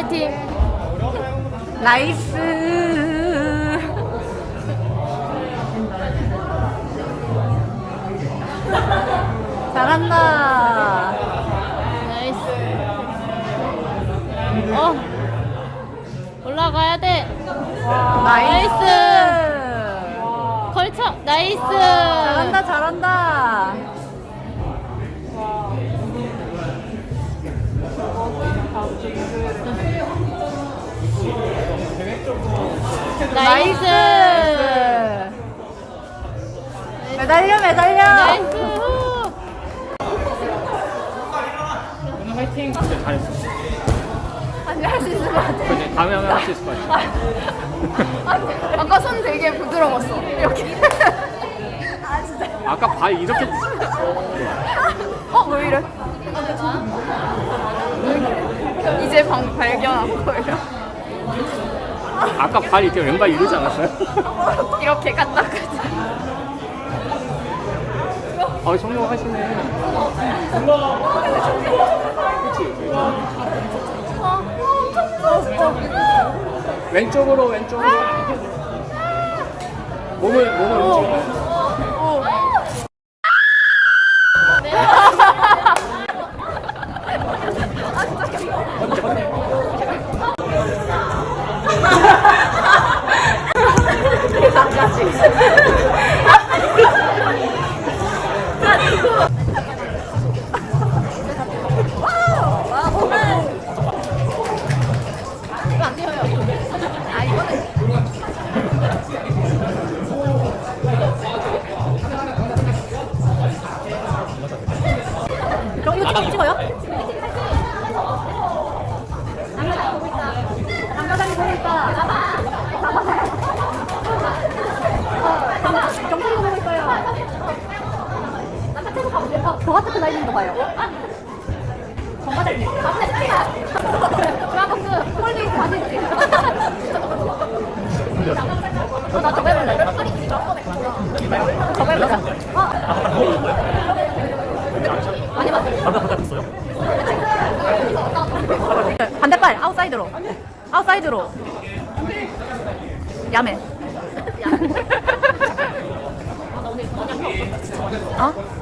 화이팅. 나이스. 잘한다. 나이스. 어. 올라가야 돼. 나이스. 걸쳐. 나이스. 잘한다, 잘한다. 나이스. 매달려, 매달려. 나이스. 후. 오늘 화이팅! 진짜 잘했어. 아니, 할 수 있을 것 같아. 이제 다음에 하면 할 수 있을 것 같아. 아, 아까 손 되게 부드러웠어. 이렇게. 아, 진짜. 아까 발 이렇게 어, 왜 이래? 이제 방 발견한 거예요. 아까 발 이렇게 왼발 이러지 않았어요? 이렇게 갔다 갔다. 아 성공하시네. 그렇지. 왼쪽으로 왼쪽으로. 몸을 몸을 왼쪽으로. 그럼 이거 찍어, 찍어요? 장가당이 보고 있다. 경찰이 보고 있어요. 나타에서 가보세요. 어, 저 같은 나이는 거 봐요. 정과장님 홀리 바지. 어, 나 저거 해볼래. 해보자. 어. 많이 봤어요. 반대발 아웃사이드로. 아웃사이드로. 야매. 어?